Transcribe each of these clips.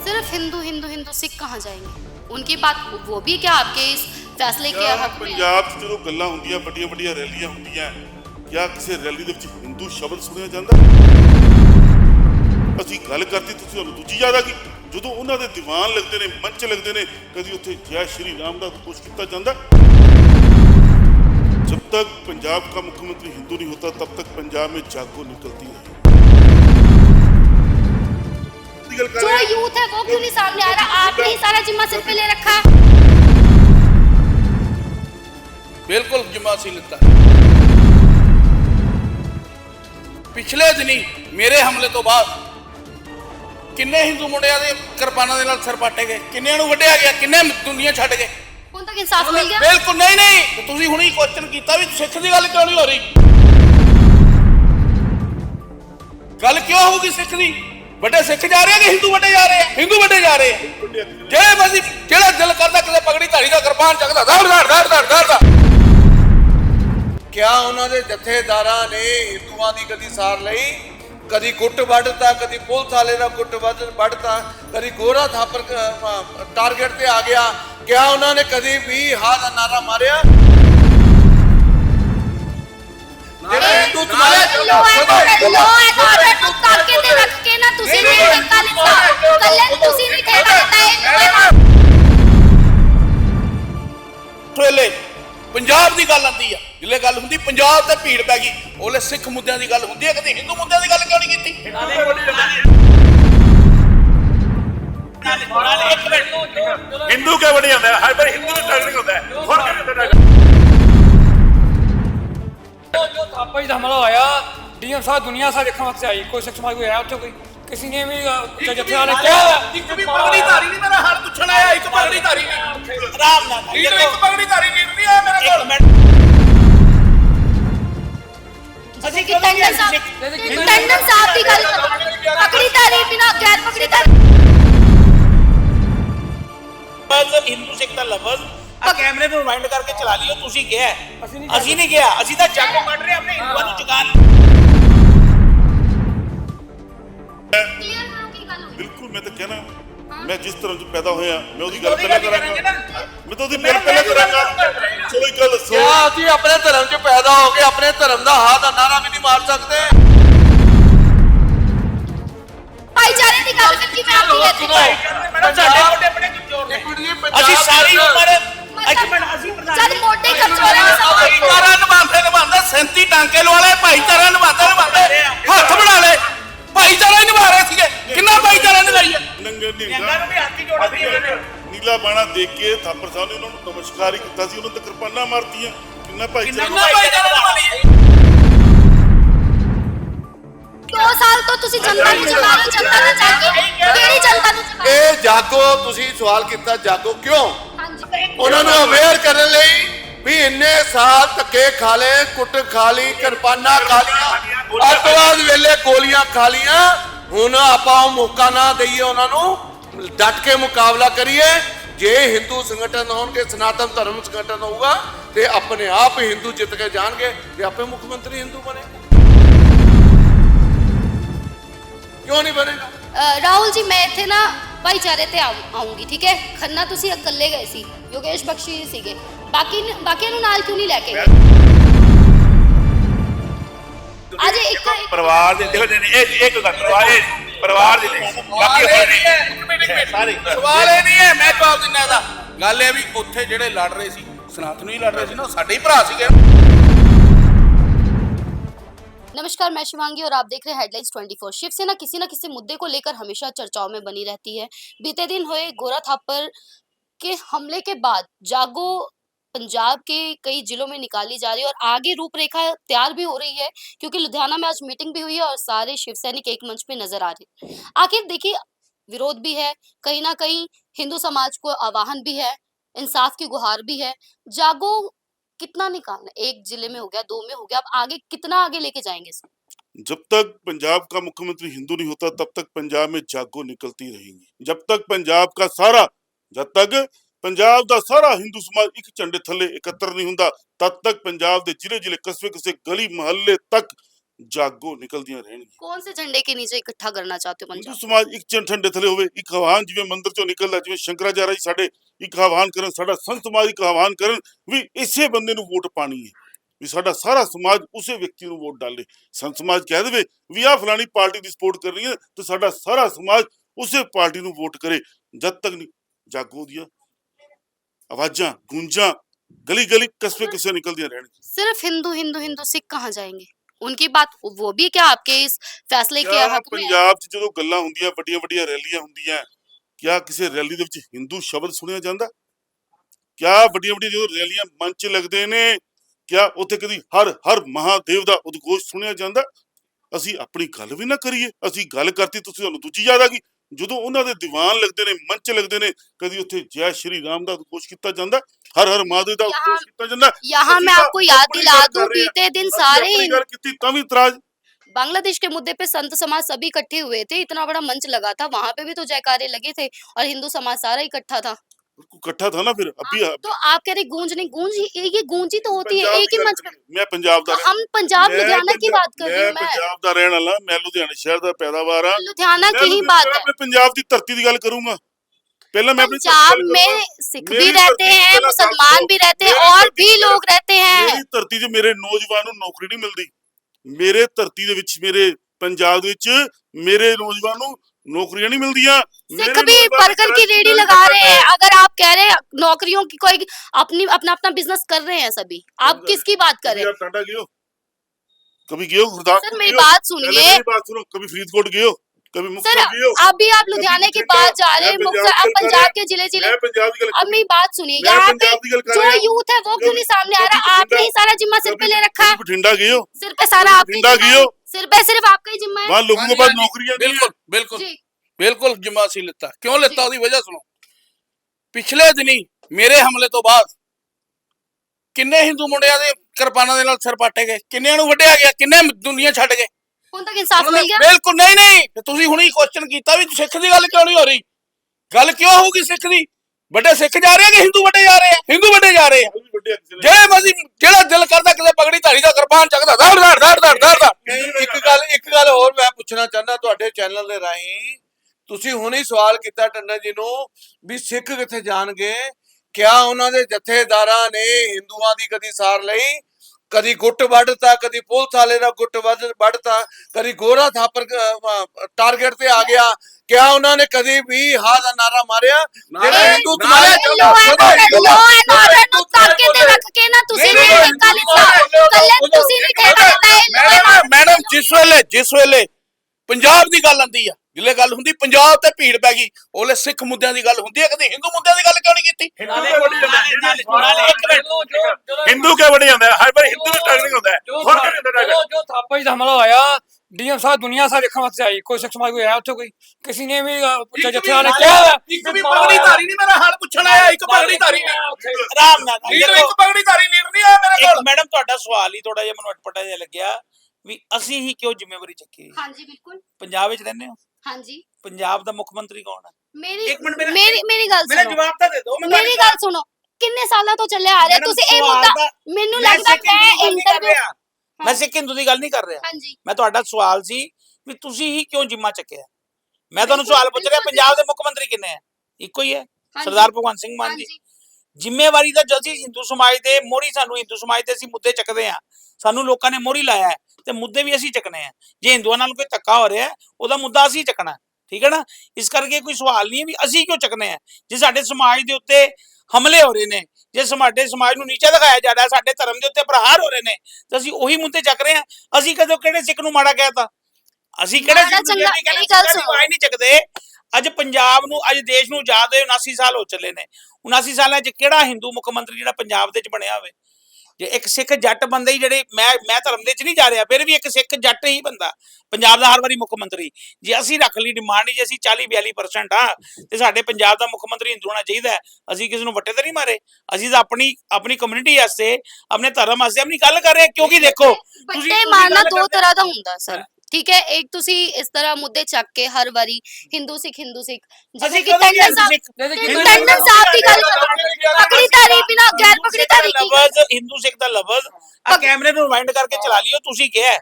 सिर्फ हिंदू हिंदू हिंदू सिख कहाँ जाएंगे उनकी बात वो भी क्या आपके इस फैसले के हक में है? ਪੰਜਾਬ 'ਚ ਜਦੋਂ ਗੱਲਾਂ ਹੁੰਦੀਆਂ ਵੱਡੀਆਂ ਵੱਡੀਆਂ ਰੈਲੀਆਂ ਹੁੰਦੀਆਂ ਕਿਆ ਕਿਸੇ ਰੈਲੀ ਦੇ ਵਿੱਚ ਹਿੰਦੂ ਸ਼ਬਦ ਸੁਣਿਆ ਜਾਂਦਾ ਅਸੀਂ ਗੱਲ ਕਰਤੀ ਤੁਸੀਂ ਤੁਹਾਨੂੰ ਦੂਜੀ ਯਾਦ ਆ ਗਈ ਜਦੋਂ ਉਹਨਾਂ ਦੇ ਦੀਵਾਨ ਲੱਗਦੇ ਨੇ ਮੰਚ ਲੱਗਦੇ ਨੇ ਕਦੀ ਉੱਥੇ ਜੈ ਸ਼੍ਰੀ ਰਾਮ ਦਾ ਕੁਝ ਕੀਤਾ ਜਾਂਦਾ जब तक पंजाब का मुख्यमंत्री हिंदू नहीं होता तब तक पंजाब में जागो निकलती रही गल कर जो रहे हैं। यूथ है वो क्यों नहीं सामने आ रहा आपने ही सारा जिम्मा सिर पे ले रखा ਬਿਲਕੁਲ ਜਿੰਮਾ ਸੀ ਲਿੱਤਾ ਪਿਛਲੇ ਦਿਨੀ ਮੇਰੇ ਹਮਲੇ ਤੋਂ ਬਾਅਦ ਕਿੰਨੇ ਹਿੰਦੂ ਮੁੰਡਿਆਂ ਦੇ ਕਿਰਪਾਨਾਂ ਦੇ ਨਾਲ ਸਿਰ ਪਾਟੇ ਗਏ ਕਿੰਨਿਆਂ ਨੂੰ ਵੱਢਿਆ ਗਿਆ ਕਿੰਨੇ ਦੁਨੀਆ ਛੱਡ ਗਏ उन तक इंसाफ मिल गया ਬਿਲਕੁਲ ਨਹੀਂ ਨਹੀਂ ਤੇ ਤੁਸੀਂ ਹੁਣੀ ਕੁਐਸਚਨ ਕੀਤਾ ਵੀ ਸਿੱਖ ਦੀ ਗੱਲ ਕਿਉਂ ਨਹੀਂ ਹੋ ਰਹੀ ਗੱਲ ਕਿਉਂ ਹੋਊਗੀ ਸਿੱਖ ਦੀ ਵੱਡੇ ਸਿੱਖ ਜਾ ਰਹੇ ਆ ਹਿੰਦੂ ਵੱਡੇ ਜਾ ਰਹੇ ਹਿੰਦੂ ਵੱਡੇ ਜਾ ਰਹੇ ਜਿਹੜੇ ਮਰਜ਼ੀ, ਜਿਹੜਾ ਦਿਲ ਕਰਦਾ ਕਿਸੇ ਪਗੜੀ ਧਾਰੀ ਦਾ ਕਿਰਪਾਨ ਚੱਕਦਾ ਧੜ ਧੜ ਧੜ ਧੜ ਧੜ ਕਿਆ ਉਹਨਾਂ ਦੇ ਜਥੇਦਾਰਾਂ ਨੇ ਹਿੰਦੂਆਂ ਦੀ ਕਦੀ ਸਾਰ ਲਈ? ਕਦੀ ਗੁੱਟ ਵੱਢਤਾ, ਕਦੀ ਪੁਲਿਸ ਵਾਲੇ ਦਾ ਗੁੱਟ ਵੱਢ, ਵੱਢਤਾ, ਕਦੀ ਗੋਰਾ ਥਾਪਰ ਟਾਰਗੇਟ ਤੇ ਆ ਗਿਆ। ਕਿਆ ਉਹਨਾਂ ਨੇ ਕਦੀ ਵੀ ਹਾਂ ਨਾਰਾ ਮਾਰਿਆ? ਜਿਹੜਾ ਹਿੰਦੂ ਤੁਹਾਡੇ ਲੋ ਹੈ ਲੋ ਹੈ ਤੁਹਾਡੇ ਤੋਂ ਕਾਕੇ ਤੇ ਰੱਖ ਕੇ ਨਾ ਤੁਸੀਂ ਨਹੀਂ ਟਿਕਾ ਲਿੱਤਾ ਕੱਲੇ ਨੂੰ ਤੁਸੀਂ ਨਹੀਂ ਠੇਕਾ ਦਿੱਤਾ ਇਹ ਵੇਲੇ ਪੰਜਾਬ ਦੀ ਗੱਲ ਆਉਂਦੀ ਆ। ਜਿੱਲੇ ਗੱਲ ਹੁੰਦੀ ਪੰਜਾਬ ਤੇ ਭੀੜ ਪੈ ਗਈ। ਉਹਲੇ ਸਿੱਖ ਮੁੱਦਿਆਂ ਦੀ ਗੱਲ ਹੁੰਦੀ ਹੈ ਕਦੇ ਹਿੰਦੂ ਮੁੱਦਿਆਂ ਦੀ ਗੱਲ ਕਿਉਂ ਨਹੀਂ ਕੀਤੀ? ਹਿੰਦੂ ਕਿਉਂ ਬਣੀ ਜਾਂਦਾ? ਹੈ ਹਰ ਵਾਰ ਹਿੰਦੂ ਨੂੰ ਟਾਰਗੇਟ ਹੁੰਦਾ ਹੈ। ਹੋਰ ਹੁੰਦਾ ਹੈ ਜੋ ਜੋ ਥਾਪਾ ਜੀ ਦਾ ਹਮਲਾ ਹੋਇਆ ਡੀਐਮ ਸਾਹਿਬ ਦੁਨੀਆ ਸਾਰੇ ਦੇਖਣ ਵਾਸਤੇ ਆਈ ਕੋਈ ਸਿੱਖ ਸਮਾਜ ਕੋਈ ਆਇਆ ਉੱਥੇ ਕੋਈ? ਕਿਸੇ ਨੇ ਵੀ ਜੱਥੇ ਵਾਲੇ ਕਿਹਾ ਇੱਕ ਵੀ ਪਗੜੀ ਧਾਰੀ ਨਹੀਂ ਮੇਰਾ ਹਾਲ ਪੁੱਛਣ ਆਇਆ ਇੱਕ ਪਗੜੀ ਧਾਰੀ ਨਹੀਂ। ਆਰਾਮ ਨਾਲ ਇੱਕ ਪਗੜੀ ਧਾਰੀ ਨਹੀਂ ਆਇਆ ਮੇਰੇ ਕੋਲ। ਅਸੀਂ ਕਿ ਟੰਡਨ ਸਾਹਿਬ ਟੰਡਨ ਸਾਹਿਬ ਦੀ ਗੱਲ ਪਕੜੀ ਤਾਰੀ ਬਿਨਾ ਗੈਰ ਪਕੜੀ ਤਾਰੀ ਲਫ਼ਜ਼ ਹਿੰਦੂ ਸਿੱਖ ਦਾ ਲਫ਼ਜ਼ ਕੈਮਰੇ ਨੂੰ ਰਿਮਾਈਂਡ ਕਰਕੇ ਚਲਾ ਲਿਓ ਤੁਸੀਂ ਕਿਹਾ ਹੈ। ਅਸੀਂ ਨਹੀਂ ਕਿਹਾ ਅਸੀਂ ਤਾਂ ਜੱਗ ਕੱਢ ਰਹੇ ਆਪਣੇ ਹਿੰਦੂਆਂ ਨੂੰ ਜਗਾ ਕਲੀਅਰ ਕਰੋ ਕੀ ਗੱਲ ਹੋਈ? ਬਿਲਕੁਲ ਮੈਂ ਤਾਂ ਕਹਿਣਾ ਮੈਂ ਜਿਸ ਤਰ੍ਹਾਂ ਚ ਪੈਦਾ ਹੋਇਆ ਮੈਂ ਉਹਦੀ ਗੱਲ ਉਹਦੀ ਪਹਿਲਾਂ ਗੱਲ ਕਰਾਂਗਾ। ਕਰਾਂਗੇ। ਮੈਂ ਤਾਂ ਉਹਦੀ ਗੱਲ ਪਹਿਲਾਂ ਕਰਾਂਗਾ। ਚਲੋ ਇੱਕ ਗੱਲ ਦੱਸੋ ਕਿਆ ਅਸੀਂ ਆਪਣੇ ਧਰਮ 'ਚ ਪੈਦਾ ਹੋ ਕੇ ਆਪਣੇ ਧਰਮ ਦਾ ਹਾਂ ਦਾ ਨਾਰਾ ਵੀ ਨਹੀਂ ਮਾਰ ਸਕਦੇ? ਭਾਈਚਾਰੇ ਦੀ ਗੱਲ ਕਰਦੀ ਮੈਂ ਆਪੀ ਇੱਥੇ? ਮੈਡਮ ਸਾਡੇ ਮੋਢੇ ਬੜੇ ਕਮਜ਼ੋਰ ਨੇ ਅਸੀਂ ਸਾਰੀ ਉਮਰ ਇੱਕ ਮਿੰਟ ਅਸੀਂ ਪ੍ਰਧਾਨ ਜਦ ਮੋਢੇ ਕਮਜ਼ੋਰ ਹੈ ਸਭ ਭਾਈਚਾਰਾ ਨਿਭਾਉਂਦੇ ਨਿਭਾਉਂਦੇ 37 ਟਾਂਕੇ ਲਵਾ ਲਏ ਭਾਈਚਾਰਾ ਨਿਭਾਉਂਦੇ ਨਿਭਾਉਂਦੇ। ਹੱਥ ਬਣਾ ਲਏ। ਭਾਈਚਾਰਾ ਹੀ ਨਿਭਾ ਰਹੇ ਸੀਗੇ। ਕਿੰਨਾ ਭਾਈਚਾਰਾ ਨਿਭਾਈਏ ਨੰਗੇ ਸਿੰਘਾਂ ਨੂੰ ਵੀ ਹੱਥ ਹੀ ਜੋੜਨਾ ਸੀ ਉਹਨਾਂ ਨੇ। ਨੀਲਾ ਬਾਣਾ ਦੇ ਕੇ ਥਾਪਰ ਸਾਹਿਬ ਨੇ ਉਹਨਾਂ ਨੂੰ ਨਮਸਕਾਰ ਹੀ ਕੀਤਾ ਸੀ। ਉਹਨਾਂ ਤੇ ਕਿਰਪਾਨਾਂ ਮਾਰਤੀਆਂ। ਕਿੰਨਾ ਭਾਈਚਾਰਾ ਕਿੰਨਾ ਭਾਈਚਾਰਾ ਨਿਭਾ ਲਈਏ ਦੋ ਸਾਲ ਤੋਂ ਤੁਸੀਂ ਜਨਤਾ ਨੂੰ ਜਗਾ ਰਹੇ ਜਨਤਾ ਨੇ ਜਾਗੀ ਕਿਹੜੀ ਜਨਤਾ ਨੂੰ ਜਗਾ ਇਹ ਜਾਗੋ ਤੁਸੀਂ ਸਵਾਲ ਕੀਤਾ ਜਾਗੋ ਕਿਉਂ? ਹਾਂਜੀ। ਉਹਨਾਂ ਨੂੰ ਅਵੇਅਰ ਕਰਨ ਲਈ ਵੀ ਇੰਨੇ ਸਾਲ ਧੱਕੇ ਖਾ ਲਏ, ਕੁੱਟ ਖਾ ਲਈ, ਕਿਰਪਾਨਾਂ ਖਾ ਲੀਆਂ ਅੱਤਵਾਦ ਵੇਲੇ ਗੋਲੀਆਂ ਖਾ ਲੀਆਂ ਹੁਣ ਆਪਾਂ ਉਹ ਮੌਕਾ ਨਾ ਦਈਏ ਉਹਨਾਂ ਨੂੰ। ਡਟ ਕੇ ਮੁਕਾਬਲਾ ਕਰੀਏ। ਜੇ ਹਿੰਦੂ ਸੰਗਠਨ ਹੋਣਗੇ, ਸਨਾਤਨ ਧਰਮ ਸੰਗਠਨ ਹੋਊਗਾ, ਤੇ ਆਪਣੇ ਆਪ ਹਿੰਦੂ ਜਿੱਤ ਕੇ ਜਾਣਗੇ ਤੇ ਆਪੇ ਮੁੱਖ ਮੰਤਰੀ ਹਿੰਦੂ ਬਣੇ। ਕਿਉਂ ਨਹੀਂ ਬਣੇਗਾ? ਰਾਹੁਲ ਜੀ, ਮੈਂ ਇੱਥੇ ਨਾ ਭਾਈਚਾਰੇ ਤੇ ਆਊ- ਠੀਕ ਹੈ? ਖੰਨਾ, ਤੁਸੀਂ ਇਕੱਲੇ ਗਏ ਸੀ, ਯੋਗੇਸ਼ ਬਖਸ਼ੀ ਸੀਗੇ। ਬਾਕੀ ਨ- ਬਾਕੀਆਂ ਨੂੰ ਨਾਲ ਕਿਉਂ ਨਹੀਂ ਲੈ ਕੇ ਗਏ ਅੱਜ ਇੱਕ ਪਰਿਵਾਰ ਦੇ ਦੇਖੋ ਨਹੀਂ ਇਹ ਇੱਕ ਗੱਲ ਪਰਿਵਾਰ ਇਹ ਪਰਿਵਾਰ ਦੇ ਨੇ ਬਾਕੀ ਸਵਾਲ ਹੋਰ ਇਹ ਨਹੀਂ ਹੈ ਨਹੀਂ ਇੱਕ ਮਿੰਟ, ਇੱਕ ਮਿੰਟ। ਸਾਰੇ ਸਵਾਲ ਇਹ ਨਹੀਂ ਹੈ ਮੈਂ ਜਵਾਬ ਦਿੰਦਾ ਇਹਦਾ ਗੱਲ ਇਹ ਵੀ ਉੱਥੇ ਜਿਹੜੇ ਲੜ ਰਹੇ ਸੀ ਸਨਾਤਨ ਹੀ ਲੜ ਰਹੇ ਸੀ ਨਾ ਉਹ ਸਾਡੇ ਹੀ ਭਰਾ ਸੀਗੇ नमस्कार मैं शिवांगी और आप देख रहे हैं हेडलाइंस 24 शिवसेना किसी न किसी मुद्दे को लेकर हमेशा चर्चाओं में बनी रहती है बीते दिन हुए गोरा थापर के हमले के बाद जागो पंजाब के कई जिलों में निकाली जा रही है और आगे रूपरेखा तैयार भी हो रही है, क्योंकि लुधियाना में आज मीटिंग भी हुई है और सारे शिव सैनिक एक मंच पे नज़र आ रहे हैं। आखिर देखिए, विरोध भी है, कहीं ना कहीं हिंदू समाज को आवाहन भी है, इंसाफ की गुहार भी है। जागो कितना निकालना एक ज़िले में हो गया, दो में हो गया, अब आगे कितना आगे लेके जाएँगे इसको जब तक पंजाब का मुख्यमंत्री हिंदू नहीं होता, तब तक पंजाब में जागो निकलती रहेंगी। जब तक पंजाब का सारा, जब तक ਪੰਜਾਬ ਦਾ ਸਾਰਾ ਹਿੰਦੂ ਸਮਾਜ ਇੱਕ ਝੰਡੇ ਥੱਲੇ ਇਕੱਤਰ ਨਹੀਂ ਹੁੰਦਾ ਤਦ ਤੱਕ ਪੰਜਾਬ ਦੇ ਜ਼ਿਲ੍ਹੇ ਜ਼ਿਲ੍ਹੇ ਕਸਬੇ ਕਿਸੇ ਗਲੀ ਮਹੱਲੇ ਤੱਕ ਜਾਗੋ ਨਿਕਲਦੀਆਂ ਰਹਿਣਗੀਆਂ। ਕੌਣ ਸੇ ਝੰਡੇ ਕੇ ਨੀਚੇ ਇਕੱਠਾ ਕਰਨਾ ਚਾਹਤੇ ਹੋ ਪੰਜਾਬ? ਸਮਾਜ ਇੱਕ ਝੰਡੇ ਥੱਲੇ ਹੋਵੇ ਇੱਕ ਆਹਵਾਨ ਜਿਵੇਂ ਮੰਦਿਰ ਚੋਂ ਨਿਕਲਦਾ ਜਿਵੇਂ ਸ਼ੰਕਰਾਚਾਰਿਆ ਜੀ ਸਾਡੇ ਇੱਕ ਆਹਵਾਨ ਕਰਨ ਸਾਡਾ ਸੰਤ ਸਮਾਜ ਇੱਕ ਆਹਵਾਨ ਕਰਨ ਵੀ ਇਸੇ ਬੰਦੇ ਨੂੰ ਵੋਟ ਪਾਣੀ ਹੈ ਵੀ ਸਾਡਾ ਸਾਰਾ ਸਮਾਜ ਉਸੇ ਵਿਅਕਤੀ ਨੂੰ ਵੋਟ ਡਾਲੇ। ਸੰਤ ਸਮਾਜ ਕਹਿ ਦੇਵੇ ਵੀ ਆਹ ਫਲਾਣੀ ਪਾਰਟੀ ਦੀ ਸਪੋਰਟ ਕਰਨੀ ਹੈ ਤੇ ਸਾਡਾ ਸਾਰਾ ਸਮਾਜ ਉਸੇ ਪਾਰਟੀ ਨੂੰ ਵੋਟ ਕਰੇ ਜਦ ਤੱਕ ਨਹੀਂ ਜਾਗੋ ਦੀਆਂ ਆਵਾਜ਼ਾਂ ਗੂੰਜਾਂ ਗਲੀ ਗਲੀ ਕਸਬੇ ਕਸਬੇ ਨਿਕਲਦੀਆਂ ਰਹਿਣਗੀਆਂ सिर्फ हिंदू हिंदू हिंदू सिख कहाँ जाएंगे उनकी बात वो भी क्या आपके इस फैसले के ਕਿਆ हक में है? ਪੰਜਾਬ 'ਚ ਜਦੋਂ ਗੱਲਾਂ ਹੁੰਦੀਆਂ ਵੱਡੀਆਂ ਵੱਡੀਆਂ ਰੈਲੀਆਂ ਹੁੰਦੀਆਂ ਕਿਆ ਕਿਸੇ ਰੈਲੀ ਦੇ ਵਿੱਚ ਹਿੰਦੂ ਸ਼ਬਦ ਸੁਣਿਆ ਜਾਂਦਾ ਕਿਆ ਵੱਡੀਆਂ ਵੱਡੀਆਂ ਜਦੋਂ ਰੈਲੀਆਂ ਮੰਚ ਲੱਗਦੇ ਨੇ ਕਿਆ ਉੱਥੇ ਕਦੀ ਹਰ ਹਰ ਮਹਾਦੇਵ ਦਾ ਉਦਘੋਸ਼ ਸੁਣਿਆ ਜਾਂਦਾ ਅਸੀਂ ਆਪਣੀ ਗੱਲ ਵੀ ਨਾ ਕਰੀਏ ਅਸੀਂ ਗੱਲ ਕਰਤੀ ਤੁਸੀਂ ਤੁਹਾਨੂੰ ਦੂਜੀ ਯਾਦ ਆ ਗਈ ਜਦੋਂ ਉਹਨਾਂ ਦੇ ਦੀਵਾਨ ਲੱਗਦੇ ਨੇ ਮੰਚ ਲੱਗਦੇ ਨੇ ਕਦੀ ਉੱਥੇ ਜੈ ਸ਼੍ਰੀ ਰਾਮ ਦਾ ਉਦਘੋਸ਼ ਕੀਤਾ ਜਾਂਦਾ ਹਰ ਹਰ ਮਹਾਦੇਵ ਦਾ यहाँ- ਉਦਘੋਸ਼ ਕੀਤਾ ਜਾਂਦਾ यहाँ ਅਸੀਂ मैं ਤਾਂ आपको याद ਆਪਣੀ दिला ਗੱਲ दूं ਕਰ ਰਹੇ ਹਾਂ। बीते दिन ਅਸੀਂ सारे ਆਪਣੀ ਗੱਲ ਕੀਤੀ ਤਾਂ ਵੀ ਇਤਰਾਜ਼ बांग्लादेश के मुद्दे पे संत समाज सभी इकट्ठे हुए थे इतना बड़ा मंच लगा था वहां पे भी तो जयकारे लगे थे और हिंदू समाज सारा इकट्ठा था ਇਕੱਠਾ था ना फिर अभी तो आप कह रहे गूंज नहीं गूंज ही ये ये गूंज ही तो होती है ਪੰਜਾਬ एक ਦੀ ही ਗੱਲ मंच पे ਕਰੀਏ। ਮੈਂ ਪੰਜਾਬ ਦਾ तो हम पंजाब मैं लुधियाना की पंजाब- बात कर रही हूँ ਮੈਂ मैं ਪੰਜਾਬ ਦਾ ਰਹਿਣ ਵਾਲਾ ਮੈਂ ਲੁਧਿਆਣਾ ਸ਼ਹਿਰ ਦਾ ਪੈਦਾਵਾਰ ਆ लुधियाना मैं की ही लुधियाना बात है ਆਪਣੇ ਪੰਜਾਬ ਦੀ ਧਰਤੀ ਦੀ ਗੱਲ ਕਰੂੰਗਾ ਪਹਿਲਾਂ मैं अपनी धरती पंजाब की गल में करूंगा। सिख मेरी भी रहते धरती हैं पे ना मुसलमान साथियों, भी रहते हैं मेरी और धरती भी पे- लोग रहते हैं ਮੇਰੀ ਧਰਤੀ 'ਚ ਮੇਰੇ ਨੌਜਵਾਨ ਨੂੰ ਨੌਕਰੀ ਨਹੀਂ ਮਿਲਦੀ ਮੇਰੇ ਧਰਤੀ ਦੇ ਵਿੱਚ ਮੇਰੇ ਪੰਜਾਬ ਦੇ ਵਿੱਚ ਮੇਰੇ ਨੌਜਵਾਨ ਨੂੰ नौकरियाँ नहीं मिलती सिख भी की रेडी लगा रहे हैं। अगर आप कह रहे हैं नौकरियों की कोई अपनी अपना अपना बिज़नेस कर रहे हैं सभी आप किसकी बात कर रहे हैं? कभी गए मेरी बात सुनिए। कभी फरीदकोट गए कभी सर अभी आप लुधियाने के बाद जा रहे हैं आप पंजाब के ज़िले ज़िले अब मेरी बात सुनिए यहाँ पे जो यूथ है। वो क्यों नहीं सामने आ रहा? आपने ही सारा जिम्मा सिर पे ले रखा। है बठिंडा गए सिर पे सारा आप बठिंडा गए है हो सिर पे सिर्फ आपका ही जिम्मा है वहाँ लोगों के पास नौकरियां नहीं है ਬਿਲਕੁਲ ਬਿਲਕੁਲ जी ਬਿਲਕੁਲ ਜਿੰਮਾ ਸੀ ਲਿੱਤਾ ਕਿਉਂ ਲਿੱਤਾ ਜੀ। ਉਹਦੀ ਵਜ੍ਹਾ ਸੁਣੋ ਪਿਛਲੇ ਦਿਨੀ ਮੇਰੇ ਹਮਲੇ ਤੋਂ ਬਾਅਦ ਕਿੰਨੇ ਹਿੰਦੂ ਮੁੰਡਿਆਂ ਦੇ ਕਿਰਪਾਨਾਂ ਦੇ ਨਾਲ ਸਿਰ ਪਾਟੇ ਗਏ ਕਿੰਨਿਆਂ ਨੂੰ ਵੱਢਿਆ ਗਿਆ ਕਿੰਨੇ ਦੁਨੀਆ ਛੱਡ ਗਏ उन तक इंसाफ मिल गया ਬਿਲਕੁਲ ਨਹੀਂ ਨਹੀਂ ਤੇ ਤੁਸੀਂ ਹੁਣੀ ਕੁਐਸਚਨ ਕੀਤਾ ਵੀ ਸਿੱਖ ਦੀ ਗੱਲ ਕਿਉਂ ਨਹੀਂ ਹੋ ਰਹੀ ਗੱਲ ਕਿਉਂ ਹੋਊਗੀ ਸਿੱਖ ਦੀ ਵੱਡੇ ਸਿੱਖ ਜਾ ਰਹੇ ਨੇ ਹਿੰਦੂ ਵੱਡੇ ਜਾ ਰਹੇ ਆ ਹਿੰਦੂ ਵੱਡੇ ਜਾ ਰਹੇ ਆ। ਜਿਹੜੇ ਮਰਜ਼ੀ ਜਿਹੜਾ ਦਿਲ ਕਰਦਾ ਕਿਸੇ ਪਗੜੀ ਧਾਰੀ ਦਾ ਕਿਰਪਾਨ ਚੱਕਦਾ ਧੜ ਧੜ ਧੜ ਧੜ ਧੜ ਇੱਕ ਗੱਲ ਇੱਕ ਗੱਲ ਹੋਰ ਮੈਂ ਪੁੱਛਣਾ ਚਾਹੁੰਦਾ ਤੁਹਾਡੇ ਚੈਨਲ ਦੇ ਰਾਹੀਂ। ਤੁਸੀਂ ਹੁਣੇ ਸਵਾਲ ਕੀਤਾ ਟੰਡਾ ਜੀ ਨੂੰ ਵੀ ਸਿੱਖ ਕਿੱਥੇ ਜਾਣਗੇ? ਕਿਆ ਉਹਨਾਂ ਦੇ ਜਥੇਦਾਰਾਂ ਨੇ ਹਿੰਦੂਆਂ ਦੀ ਕਦੀ ਸਾਰ ਲਈ? ਕਦੀ ਗੁੱਟ ਵੱਢਤਾ ਕਦੀ ਪੁਲਿਸ ਵਾਲੇ ਦਾ ਗੁੱਟ ਵੱਢ ਵੱਢਤਾ ਕਦੀ ਗੋਰਾ ਥਾਪਰ ਟਾਰਗੇਟ ਤੇ ਆ ਗਿਆ। ਕਿਆ ਉਹਨਾਂ ਨੇ ਕਦੀ ਵੀ ਹਾਂ ਦਾ ਨਾਰਾ ਮਾਰਿਆ? ਜਿਹੜਾ ਹਿੰਦੂ ਨਾਲੇ ਨੂੰ ਤਾਕੇ ਤੇ ਰੱਖ ਕੇ ਨਾ ਤੁਸੀਂ ਕੱਲੇ ਤੁਸੀਂ ਕਹਿ ਮੈਡਮ ਮੈਡਮ ਜਿਸ ਵੇਲੇ ਜਿਸ ਵੇਲੇ ਪੰਜਾਬ ਦੀ ਗੱਲ ਆਂਦੀ ਆ ਜਿੱਲੇ ਗੱਲ ਹੁੰਦੀ ਪੰਜਾਬ ਤੇ ਭੀੜ ਪੈ ਗਈ। ਉਹਲੇ ਸਿੱਖ ਮੁੱਦਿਆਂ ਦੀ ਗੱਲ ਹੁੰਦੀ ਹੈ ਕਦੇ ਹਿੰਦੂ ਮੁੱਦਿਆਂ ਦੀ ਗੱਲ ਕਿਉਂ ਨਹੀਂ ਕੀਤੀ? ਹਿੰਦੂ ਕਿਉਂ ਵੜੀ ਜਾਂਦਾ ਹਰ ਵਾਰ ਹਿੰਦੂ ਨੂੰ ਟਾਰਗੇਟ ਹੁੰਦਾ ਹੈ। ਜੋ ਜੋ ਥਾਪਾ ਜੀ ਦਾ ਹਮਲਾ ਹੋਇਆ ਡੀਐਮ ਸਾਹਿਬ ਦੁਨੀਆ ਸਾਰੀ ਅੱਖਾਂ ਵਿੱਚ ਆਈ ਕੋਈ ਸ਼ਖਸ ਮਾਰ ਕੋਈ ਆਇਆ ਉੱਥੇ ਕੋਈ? ਕਿਸੇ ਨੇ ਵੀ ਪੁੱਛਿਆ ਜੱਥੇ ਵਾਲੇ ਕਿਹਾ ਇੱਕ ਵੀ ਪਗੜੀ ਧਾਰੀ ਨਹੀਂ ਮੇਰਾ ਹਾਲ ਪੁੱਛਣ ਆਇਆ ਇੱਕ ਪਗੜੀ ਧਾਰੀ ਨਹੀਂ। ਆਰਾਮ ਨਾਲ ਇੱਕ ਪਗੜੀ ਧਾਰੀ ਨਹੀਂ ਆਇਆ ਮੇਰੇ ਕੋਲ। ਮੈਡਮ ਤੁਹਾਡਾ ਸਵਾਲ ਹੀ ਥੋੜਾ ਜਿਹਾ ਮੈਨੂੰ ਅਟਪਟਾ ਜਿਹਾ ਲੱਗਿਆ ਵੀ ਅਸੀਂ ਹੀ ਕਿਉਂ ਜ਼ਿੰਮੇਵਾਰੀ ਚੱਕੀ ਹਾਂਜੀ ਬਿਲਕੁਲ। ਪੰਜਾਬ ਵਿੱਚ ਰਹਿੰਦੇ ਹੋ? जी ਪੰਜਾਬ ਦਾ ਮੁੱਖ ਮੰਤਰੀ ਕੌਣ ਹੈ? ਮੇਰੀ ਇੱਕ ਮਿੰਟ ਮੇਰਾ- ਮੇਰੀ ਮੇਰੀ ਗੱਲ ਮੇਰਾ ਸੁਣੋ। ਜਵਾਬ ਤਾਂ ਦੇ ਦਿਓ ਮੈਂ ਮੇਰੀ ਗੱਲ ਸੁਣੋ। ਕਿੰਨੇ ਸਾਲਾਂ ਤੋਂ ਚੱਲਿਆ ਆ ਰਿਹਾ? ਮੈਡਮ, ਤੁਸੀਂ ਇਹ ਸਵਾਲ ਮੁੱਦਾ ਦਾ- ਮੈਨੂੰ ਲੱਗਦਾ ਦੀ ਮੈਂ ਇੰਟਰਵਿਊ। ਮੈਂ ਸਿੱਖ ਹਿੰਦੂ ਦੀ ਗੱਲ ਨਹੀਂ ਕਰ ਰਿਹਾ। ਹਾਂਜੀ। ਮੈਂ ਤੁਹਾਡਾ ਸਵਾਲ ਸੀ ਵੀ ਤੁਸੀਂ ਹੀ ਕਿਉਂ ਜਿੰਮਾ ਚੱਕਿਆ? ਮੈਂ ਤੁਹਾਨੂੰ ਬਿਲਕੁਲ, ਸਵਾਲ ਪੁੱਛ ਰਿਹਾ ਬਿਲਕੁਲ ਪੰਜਾਬ ਦੇ ਮੁੱਖ ਮੰਤਰੀ ਕਿੰਨੇ ਹੈ? ਇੱਕੋ ਹੀ ਹੈ। ਹਾਂਜੀ, ਸਰਦਾਰ ਭਗਵੰਤ ਸਿੰਘ ਮਾਨ ਜੀ। ਹਾਂਜੀ। ਜ਼ਿੰਮੇਵਾਰੀ ਤਾਂ ਜਦ ਅਸੀਂ ਹਿੰਦੂ ਸਮਾਜ ਦੇ ਮੋਹਰੀ ਸਾਨੂੰ ਹਿੰਦੂ ਸਮਾਜ ਦੇ ਅਸੀਂ ਮੁੱਦੇ ਚੱਕਦੇ ਆ ਸਾਨੂੰ ਲੋਕਾਂ ਨੇ ਮੋਹਰੀ ਲਾਇਆ ਹੈ। ਤੇ ਮੁੱਦੇ ਵੀ ਅਸੀਂ ਚੱਕਣੇ ਆ। ਜੇ ਹਿੰਦੂਆਂ ਨਾਲ ਕੋਈ ਧੱਕਾ ਹੋ ਰਿਹਾ ਉਹਦਾ ਮੁੱਦਾ ਅਸੀਂ ਚੱਕਣਾ। ਠੀਕ ਹੈ ਨਾ? ਇਸ ਕਰਕੇ ਕੋਈ ਸਵਾਲ ਨਹੀਂ ਵੀ ਅਸੀਂ ਕਿਉਂ ਚੱਕਣੇ ਆ? ਜੇ ਸਾਡੇ ਸਮਾਜ ਦੇ ਉੱਤੇ ਹਮਲੇ ਹੋ ਰਹੇ ਨੇ ਜੇ ਸਾਡੇ ਸਮਾਜ ਨੂੰ ਨੀਚਾ ਦਿਖਾਇਆ ਜਾ ਰਿਹਾ ਸਾਡੇ ਧਰਮ ਦੇ ਉੱਤੇ ਪ੍ਰਹਾਰ ਹੋ ਰਹੇ ਨੇ ਤਾਂ ਅਸੀਂ ਉਹੀ ਮੁੱਦੇ ਚੱਕ ਰਹੇ ਆ। ਅਸੀਂ ਕਦੋਂ ਕਿਹੜੇ ਸਿੱਖ ਨੂੰ ਮਾੜਾ ਕਹਿਤਾ? ਅਸੀਂ ਕਿਹੜੇ ਸਿੱਖ ਨੂੰ ਚੰਗਾ, ਕਹਿੰਦੇ ਨਹੀਂ ਚੱਕਦੇ। ਅੱਜ ਪੰਜਾਬ ਨੂੰ ਅੱਜ ਦੇਸ਼ ਨੂੰ ਆਜ਼ਾਦ ਹੋਏ 79 ਸਾਲ ਹੋ ਚੱਲੇ ਨੇ। 79 ਸਾਲਾਂ 'ਚ ਕਿਹੜਾ ਹਿੰਦੂ ਮੁੱਖ ਮੰਤਰੀ ਜਿਹੜਾ ਪੰਜਾਬ ਦੇ 'ਚ ਬਣਿਆ ਹੋਵੇ? ਜੇ ਇੱਕ ਸਿੱਖ ਜੱਟ ਬੰਦੇ ਹੀ ਜਿਹੜੇ ਮੈਂ ਮੈਂ ਧਰਮ ਦੇ 'ਚ ਨਹੀਂ ਜਾ ਰਿਹਾ ਫਿਰ ਵੀ ਇੱਕ ਸਿੱਖ ਜੱਟ ਹੀ ਬੰਦਾ। ਪੰਜਾਬ ਦਾ ਹਰ ਵਾਰੀ ਮੁੱਖ ਮੰਤਰੀ। ਜੇ ਅਸੀਂ ਰੱਖ ਲਈ ਡਿਮਾਂਡ ਜੇ ਅਸੀਂ 40 42% ਆ ਤੇ ਸਾਡੇ ਪੰਜਾਬ ਦਾ ਮੁੱਖ ਮੰਤਰੀ ਹਿੰਦੂ ਹੋਣਾ ਚਾਹੀਦਾ ਅਸੀਂ ਕਿਸੇ ਨੂੰ ਵੱਟੇ ਤੇ ਨਹੀਂ ਮਾਰੇ। ਅਸੀਂ ਤਾਂ ਆਪਣੀ ਆਪਣੀ ਕਮਿਊਨਿਟੀ ਵਾਸਤੇ ਆਪਣੇ ਧਰਮ ਵਾਸਤੇ ਆਪਣੀ ਗੱਲ ਕਰ ਰਹੇ ਕਿਉਂਕਿ ਦੇਖੋ ਤੁਸੀਂ- ਮਾਰਨਾ ਦੋ ਤਰ੍ਹਾਂ ਦਾ ਹੁੰਦਾ ਸਰ। ਠੀਕ ਹੈ ਇੱਕ ਤੁਸੀਂ ਇਸ ਤਰ੍ਹਾਂ ਮੁੱਦੇ ਚੱਕ ਕੇ ਹਰ ਵਾਰੀ ਹਿੰਦੂ ਸਿੱਖ ਹਿੰਦੂ ਸਿੱਖ ਜਿਵੇਂ ਅਸੀਂ ਕਿ ਟੰਡਨ ਸਾਹਿਬ ਟੰਡਨ ਸਾਹਿਬ ਦੀ ਗੱਲ ਪਕੜੀ ਧਾਰੀ ਬਿਨਾ ਗੈਰ ਪਕੜੀ ਧਾਰੀ ਕੀ? ਲਫ਼ਜ਼ ਹਿੰਦੂ ਸਿੱਖ ਦਾ ਲਫ਼ਜ਼ ਆ ਕੈਮਰੇ ਨੂੰ ਰਿਵਾਈਂਡ ਕਰਕੇ ਚਲਾ ਲਿਓ ਤੁਸੀਂ ਕਿਹਾ।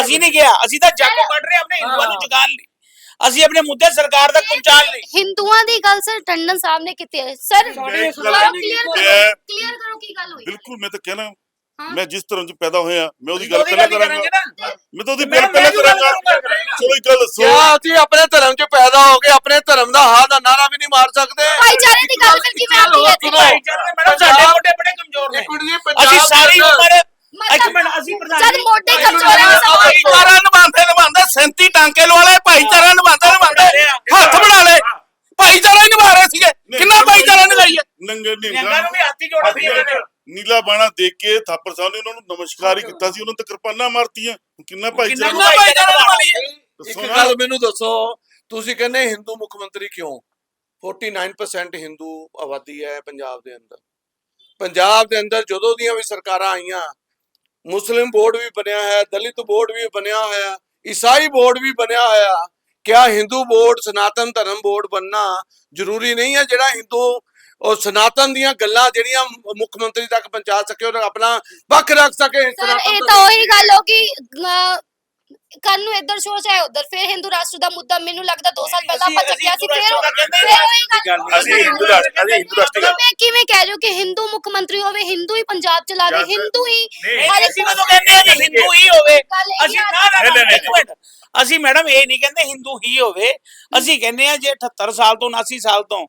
ਅਸੀਂ ਨਹੀਂ ਗਿਆ ਅਸੀਂ ਤਾਂ ਜਾਗੋ ਕੱਢ ਰਹੇ ਆਪਣੇ ਹਿੰਦੂਆਂ ਨੂੰ ਜਗਾਉਣ ਲਈ ਅਸੀਂ ਆਪਣੇ ਮੁੱਦੇ ਸਰਕਾਰ ਤੱਕ ਪਹੁੰਚਾਉਣ ਲਈ ਹਿੰਦੂਆਂ ਦੀ ਗੱਲ ਸਰ ਟੰਡਨ ਸਾਹਿਬ ਨੇ ਕੀਤੀ ਹੈ ਸਰ ਕਲੀਅਰ ਕਰੋ ਕੀਤੀ। ਕਲੀਅਰ ਕਰੋ ਕੀ ਗੱਲ ਹੋਈ ਬਿਲਕੁਲ ਮੈਂ ਤਾਂ ਕਹਿਣਾ। ਮੈਂ ਜਿਸ ਧਰਮ 'ਚ ਪੈਦਾ ਹੋਇਆ ਮੈਂ ਉਹਦੀ ਗੱਲ ਪਹਿਲਾਂ ਕਰਾਂਗਾ। ਨਾ। ਮੈਂ ਤਾਂ ਉਹਦੀ ਗੱਲ ਪਹਿਲਾਂ ਕਰਾਂਗਾ। ਚਲੋ ਇੱਕ ਗੱਲ ਦੱਸੋ ਕਿਆ ਅਸੀਂ ਆਪਣੇ ਧਰਮ 'ਚ ਪੈਦਾ ਹੋ ਕੇ ਆਪਣੇ ਧਰਮ ਦਾ ਹਾਂ ਦਾ ਨਾਰਾ ਵੀ ਨਹੀਂ ਮਾਰ ਸਕਦੇ? ਭਾਈਚਾਰੇ ਦੀ ਗੱਲ ਫਿਰ ਕਿਵੇਂ ਆਉਂਦੀ ਹੈ ਇੱਥੇ? ਭਾਈਚਾਰੇ ਮੈਡਮ ਸਾਡੇ ਮੋਢੇ ਬੜੇ ਕਮਜ਼ੋਰ ਨੇ। ਅਸੀਂ ਸਾਰੀ ਉਮਰ ਇੱਕ ਮਿੰਟ ਅਸੀਂ ਪ੍ਰਧਾਨ ਜਦ ਜੀ- ਮੋਢੇ ਕਮਜ਼ੋਰ ਕੁਛ ਭਾਈਚਾਰਾ ਨਿਭਾਉਂਦੇ ਨਿਭਾਉਂਦੇ 37 ਟਾਂਕੇ ਲਵਾ ਲਏ ਭਾਈਚਾਰਾ ਨਿਭਾਉਂਦੇ ਨਿਭਾਉਂਦੇ। ਹੱਥ ਬਣਾ ਲਏ। ਭਾਈਚਾਰਾ ਹੀ ਨਿਭਾ ਰਹੇ ਸੀਗੇ। ਕਿੰਨਾ ਭਾਈਚਾਰਾ ਨਿਭਾਈਏ? ਨੰਗੇ ਨਿਹੰਗਾਂ ਨੂੰ ਵੀ ਹੱਥੀ ਜੋੜਾ ਸੀ ਨੇ। ਨੀਲਾ ਬਾਣਾ ਦੇਖ ਕੇ ਥਾਪਰ ਸਾਹਿਬ ਨੇ ਉਹਨਾਂ ਨੂੰ ਨਮਸਕਾਰ ਹੀ ਕੀਤਾ ਸੀ ਉਹਨਾਂ ਤੇ ਕਿਰਪਾਨਾਂ ਮਾਰਤੀਆਂ। ਕਿੰਨਾ ਭਾਈਚਾਰਾ ਕਿੰਨਾ ਭਾਈਚਾਰਾ ਨਿਭਾ ਲਈਏ ਇੱਕ। ਗੱਲ ਮੈਨੂੰ ਦੱਸੋ ਤੁਸੀਂ ਕਹਿੰਦੇ ਹਿੰਦੂ ਮੁੱਖ ਮੰਤਰੀ ਕਿਉਂ? 49% ਹਿੰਦੂ ਆਬਾਦੀ ਹੈ ਪੰਜਾਬ ਦੇ ਅੰਦਰ। ਪੰਜਾਬ ਦੇ ਅੰਦਰ ਜਦੋਂ ਦੀਆਂ ਵੀ ਸਰਕਾਰਾਂ ਆਈਆਂ ਮੁਸਲਿਮ ਬੋਰਡ ਵੀ ਬਣਿਆ ਹੈ ਦਲਿਤ ਬੋਰਡ ਵੀ ਬਣਿਆ ਹੋਇਆ ਈਸਾਈ ਬੋਰਡ ਵੀ ਬਣਿਆ ਹੋਇਆ ਕਿਆ ਹਿੰਦੂ ਬੋਰਡ ਸਨਾਤਨ ਧਰਮ ਬੋਰਡ ਬਣਨਾ ਜ਼ਰੂਰੀ ਨਹੀਂ ਹੈ ਜਿਹੜਾ ਹਿੰਦੂ ਉਹ ਸਨਾਤਨ ਦੀਆਂ ਗੱਲਾਂ ਜਿਹੜੀਆਂ ਮੁੱਖ ਮੰਤਰੀ ਤੱਕ ਪਹੁੰਚਾ ਸਕੇ ਔਰ ਆਪਣਾ ਪੱਖ ਰੱਖ ਸਕੇ ਸਰ ਸਨਾਤਨ ਇਹ ਤਾਂ ਉਹੀ ਗੱਲ ਹੋ ਗਈ ਕੰਨ ਨੂੰ ਇੱਧਰ ਸੋਚ ਹੈ ਉਧਰ ਫਿਰ ਹਿੰਦੂ ਰਾਸ਼ਟਰ ਦਾ ਮੁੱਦਾ ਮੈਨੂੰ ਲੱਗਦਾ 2 ਸਾਲ ਪਹਿਲਾਂ ਆਪਾਂ ਚੱਕਿਆ ਸੀ ਫਿਰ ਦਾ ਅਸੀਂ ਹਿੰਦੂ ਰਾਸ਼ਟਰ ਅਸੀਂ ਹਿੰਦੂ ਰਾਸ਼ਟਰ ਤਾਂ ਮੈਂ ਕਿਵੇਂ ਕਹਿ ਰਹੀ ਕਿ ਹਿੰਦੂ ਮੁੱਖ ਮੰਤਰੀ ਹੋਵੇ ਹਿੰਦੂ ਹੀ ਪੰਜਾਬ ਚਲਾਵੇ ਜਾਂ ਫਿਰ- ਹਿੰਦੂ ਹੀ ਹਰ ਅਸੀਂ ਕਦੋਂ ਕਹਿੰਦੇ ਆ ਜੀ ਹਿੰਦੂ ਹੀ ਹੋਵੇ। ਅਸੀਂ ਨਾ ਨਾ ਨਾ ਇੱਕ ਮਿੰਟ। ਅਸੀਂ ਮੈਡਮ ਇਹ ਨਹੀਂ ਕਹਿੰਦੇ ਹਿੰਦੂ ਹੀ ਹੋਵੇ। ਅਸੀਂ ਕਹਿੰਦੇ ਆ ਜੇ 78 ਸਾਲ ਤੋਂ 79 ਸਾਲ ਤੋਂ